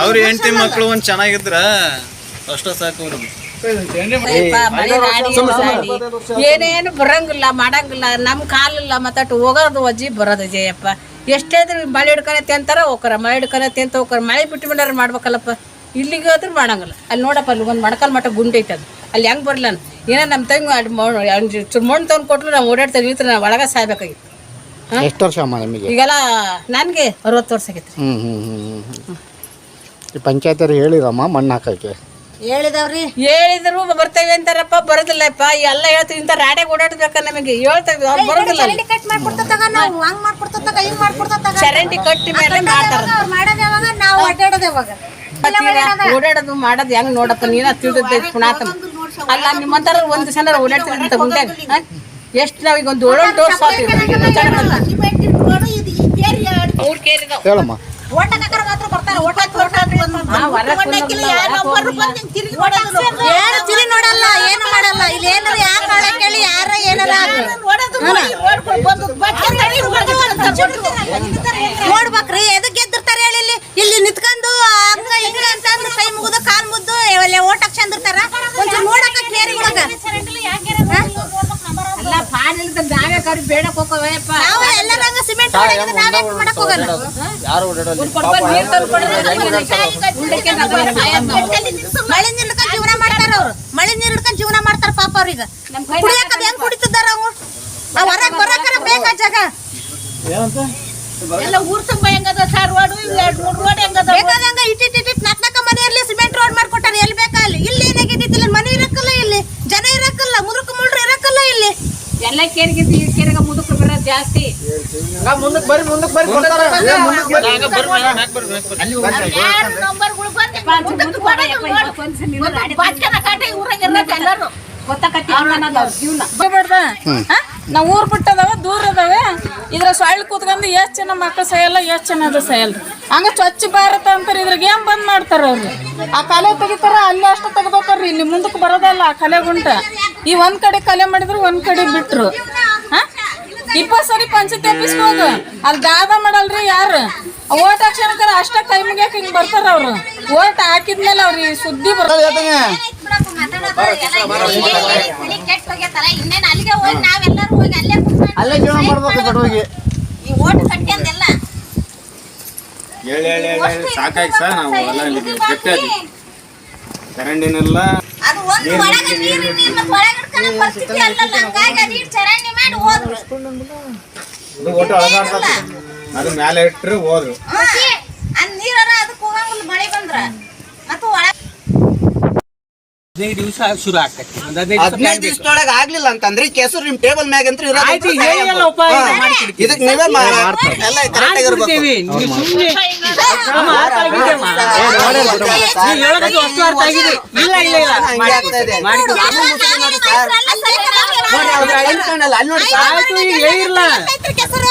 ಅವ್ರ ಹೆಂಡತಿ ಮಕ್ಳು ಒಂದ್ ಚೆನ್ನಾಗಿದ್ರ ಅಷ್ಟ ಸಾಕು. ಏನೇನು ಬರಂಗಿಲ್ಲ ಮಾಡಂಗಿಲ್ಲ. ನಮ್ ಕಾಲಿಲ್ಲ ಮತ್ತಟ್ಟು ಹೋಗೋದು ಅಜ್ಜಿ ಬರೋದು ಜಯಪ್ಪ ಎಷ್ಟೇ ಇದ್ರೆ ಮಳೆ ಹಿಡ್ಕೊಳತ್ತೆ ತಿಂತಾರ ಹೋಗ್ರ ಮಳೆ ಹಿಡ್ಕೊಳತ್ತೆ ಅಂತ ಹೋಗ್ರ ಮಳೆ ಬಿಟ್ಟು ಬಿಡಾರ ಮಾಡ್ಬೇಕಲ್ಲಪ್ಪ. ಇಲ್ಲಿಗೆ ಹೋದ್ರೆ ಮಾಡಂಗಿಲ್ಲ. ಅಲ್ಲಿ ನೋಡಪ್ಪ ಅಲ್ಲಿ ಒಂದು ಮಡಕಲ್ ಮಟ್ಟ ಗುಂಡ ಐತೆ ಅದು. ಅಲ್ಲಿ ಹೆಂಗ್ ಬರ್ಲ ನಾನು? ಏನೋ ನಮ್ಮ ತಂಗಿ ಮಣ್ಣು ತಂದು ಕೊಟ್ಲು ನಾವು ಓಡಾಡ್ತಾ ನಿಂತ್ರೆ ನಾವು ಒಳಗೆ ಸಾಯ್ಬೇಕಾಗಿತ್ತು. ಎಷ್ಟು ವರ್ಷ ಅಮ್ಮ ನಿಮಗೆ? ಈಗೆಲ್ಲ ನನಗೆ ಅರವತ್ತು ವರ್ಷ ಆಗೈತೆ ಹ್ಞೂ ಹ್ಞೂ ಹ್ಞೂ ಹ್ಞೂ ಈ ಪಂಚಾಯತರು ಹೇಳಿರಮ್ಮ ಮಣ್ಣು ಹಾಕೋಕ್ಕೆ? ಹೇಳಿದವ್ರಿ? ಹೇಳಿದ್ರು ಬರ್ತೇವೆ ಅಂತಾರಪ್ಪ ಬರೋದಿಲ್ಲಪ್ಪ ಎಲ್ಲ ಹೇಳ್ತೀವಿ ಇಂಥ ರಾಡೆ ಓಡಾಡ್ಬೇಕ ನಮಗೆ? ಹೇಳ್ತೇವೆ ಅವ್ರು ಬರೋದಿಲ್ಲ. ಕಟ್ ನಾವು ಹಂಗ್ ಮಾಡ್ಕೊಡ್ತದಾಗ ಚರಂಡಿ ಕಟ್ಟಿ ಮೇಲೆ ಮಾಡ್ತಾರ ಅವ್ರು ಯಾವಾಗ? ನಾವು ಅಡ್ಡಾಡೋದ್ ಯಾವಾಗ? ಓಡಾಡೋದು ಮಾಡೋದು ಹೆಂಗ್ ನೋಡಪ್ಪ ನೀನ ತಿಳಿದ ಅಲ್ಲ ನಿಮ್ಮಂತಾರ ಒಂದ್ ಸಲ ಓಡಾಡ್ತೀನಿ ಅಂತ ಮುಂದೆ ಎಷ್ಟು ನಾವೀಗ ಒಂದು ಏಳು ಡೋಸ್ ಹೇಳಮ್ಮ ನೋಡಲ್ಲ ಏನು ಮಾಡಲ್ಲ. ಇಲ್ಲಿ ಏನಾರ ಯಾರು ಮಾಡಕ್ ಹೇಳಿ ಯಾರ ಏನಾರ ನೋಡ್ಬೇಕ್ರಿ ಎದಕ್ ಗೆದ್ದಿರ್ತಾರ ಹೇಳಿ ಇಲ್ಲಿ ಇಲ್ಲಿ ನಿಂತ್ಕೊಂಡು ಹಂಗ ಹಿಂಗ ಅಂತ ಅಂದ್ ಕೈ ಮುಗಿದು ಕಾಲ್ ಮುದ್ದು ಒಳ್ಳೆ ಓಟ್ ಹಾಕ್ಸಂದಿರ್ತಾರ ಒಂಚೂರು ನೋಡಕ ಕೇರಿ ಒಳಗ ಅಲ್ಲ ನಾವೇ ನಾವು ಸಿಮೆಂಟ್ ಹೊಡೆಯೋದು ನಾವೇ ಮಾಡಕ್ ಹೋಗಲ್ಲ. ಯಾರು ಓಡಾಡೋಲ್ಲ ನೀರ್ ನಾವು. ಮಳೆ ನೀರ್ ಹಿಡ್ಕೊಂಡ್ ಜೀವನ ಮಾಡ್ತಾರ ಅವ್ರು. ಮಳೆ ನೀರ್ ಹಿಡ್ಕೊಂಡ್ ಜೀವನ ಮಾಡ್ತಾರ ಪಾಪ ಅವ್ರಿಗ. ಕುಡಿಯಕ ಹೆಂಗ್ ಕುಡಿತಿದ್ದಾರ ಅವು ಆ ಹೊರಗ್ ಬರಕರ ಬೇಕಾ ಜಾಗ? ಎಲ್ಲ ಊರ್ ತುಂಬ ಹೆಂಗದ ಸರ್ ರೋಡ್ ರೋಡ್ ಹೆಂಗದ? ಬೇಕಾದಂಗ ಎಲ್ಲ ಕೇರಿಗಿಂತ ಈ ಕೇರಿಗೆ ಮುದುಕರು ಬರೋದು ಜಾಸ್ತಿ ನಾವು ಊರ್ ಬಿಟ್ಟದವ ದೂರ ಅದಾವೆ. ಇದ್ರ ಸೊಳ್ಳೆ ಕೂತ್ಕೊಂಡು ಎಷ್ಟ್ ಜನ ಮಕ್ಕಳು ಸಾಯಲ್ಲ ಎಷ್ಟ್ ಜನ ಅದು ಸಾಯಲ್ರಿ ಹಂಗ ಸ್ವಚ್ಛ ಭಾರತ ಅಂತಾರೆ ಇದ್ರಾಗ ಏನು ಬಂದ್ ಮಾಡ್ತಾರ ಅವ್ರು? ಆ ಕಲೆ ತೆಗಿತಾರ ಅಲ್ಲೇ ಅಷ್ಟು ತೆಗ್ದೋತಾರ್ರಿ ಇಲ್ಲಿ ಮುಂದಕ್ಕೆ ಬರೋದಲ್ಲ ಆ ಕಲೆ ಗುಂಟ. ಈ ಒಂದ್ ಕಡೆ ಕಲೆ ಮಾಡಿದ್ರು ಒಂದ್ ಕಡೆ ಬಿಟ್ರು. ಹಾ? ಇಪ್ಪತ್ ಸರಿ ಪಂಚಾಯತ್ ಆಫೀಸ್ಗೆ ಹೋಗು ಅಲ್ಲಿ ದಾದ ಮಾಡಲ್ರಿ ಯಾರು? ಓಟ್ ಹಾಕ್ಸೋಣಕರ ಅಷ್ಟ ಕೈ ಮುಗಿಯಕ್ ಹಿಂಗ್ ಬರ್ತಾರ ಅವ್ರು? ಓಟ್ ಹಾಕಿದ್ಮೇಲೆ ಅವ್ರಿಗೆ ಸುದ್ದಿ ಬರ ಸಾಕಾಯ್ತು ಅಲ್ಲಿಗೆ ಹೋಗಿ ನಾವೆಲ್ಲರೂ ಹೋಗಿ ಅಲ್ಲೇ ಜೀವನ ಮಾಡ್ಬೇಕು ಬಡವಿಗೆ ಈ ಓಟ್ ಕಟ್ಕೊಂಡೆಲ್ಲ ಹೇಳಿ ಹೇಳಿ ಹೇಳಿ. ಹೇಳಿ ಸರ್ ನಾವು ಎಲ್ಲ ಅದು ಒಂದು ಒಳಗ ನೀರು ನೀರು ಮತ್ತೆ ಒಳಗಡೆ ಪರಿಸ್ಥಿತಿ ಅಲ್ಲಲ್ಲ ಹಂಗಾಗಿ ಅದು ಇಟ್ಟು ಚರಂಡಿ ಮಾಡಿ ಹೋದ್ರು. ಅದು ಒಟ್ಟು ಅಳಗಾಡ್ತದೆ ಅದು ಮೇಲೆ ಇಟ್ರೆ ಹೋದ್ರು ಮತ್ತೆ ಅದ್ ನೀರರ ಅದಕ್ಕೆ ಹೋಗಂಗಿಲ್ಲ ಮಳೆ ಬಂದ್ರ ಮತ್ತು ಒಳಗೆ ಹದಿನೈದು ದಿವಸ ಶುರು ಆಗ್ತೈತಿ ಒಂದ್ ಹದಿನೈದು ಹದಿನೈದು ದಿವಸದೊಳಗೆ ಆಗ್ಲಿಲ್ಲ ಅಂತಂದ್ರೆ ಈ ಕೆಸರು ನಿಮ್ ಟೇಬಲ್ ಮ್ಯಾಗ ಅಂತ ಆಯ್ತು ಹೇಳಿಯಲ್ಲ ಉಪಾಯ ಮಾಡ್ಕೊಡ್ತೀವಿ. ಇದಕ್ ನೀವೇ ಮಾ- ಎಲ್ಲ ಕರೆಕ್ಟಾಗಿ ಆಗಿರ್ಬೇಕು ಮಾಡ್ಕೊಡ್ತೀವಿ. ನೀವು ಸುಮ್ನೆ ನಮ್ಮ ಅರ್ಥ ಆಗಿದೆ ಅಮ್ಮ. ನೀವು ಹೇಳೋದು ಅಷ್ಟು ಅರ್ಥ ಆಗಿದೆ ಇಲ್ಲ ಇಲ್ಲ ಇಲ್ಲ ಹಂಗೆ ಆಗ್ತಾ ಇದೆ. ಮಾಡಿಕೊಡ್ತೀವಿ. ನೋಡಿ ಅವ್ರು ಅಲ್ಲಿ ಕಾಣಲ್ಲ, ಅಲ್ಲಿ ನೋಡಿ ಸರ್. ಆಯ್ತು ಈಗ ಹೇಳಿರ್ಲ ಕೆಸರು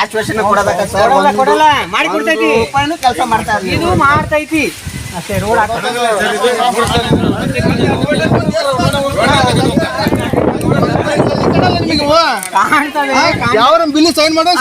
ಆಶ್ವಾಸನೆ ಕೊಡೋದಕ್ಕ ಸರ್ ಕೊಡಲ್ಲ ಕೊಡಲ್ಲ ಮಾಡಿ ಕೊಡ್ತೈತಿ ಕೆಲಸ ಮಾಡ್ತಾ ಇದು ಮಾಡ್ತೈತಿ ಅಷ್ಟೇ ರೋಡ್ ಕಾಣ್ತದೆ ಯಾವ ಬಿಲ್ಲಿ ಸೈನ್ ಮಾಡೋ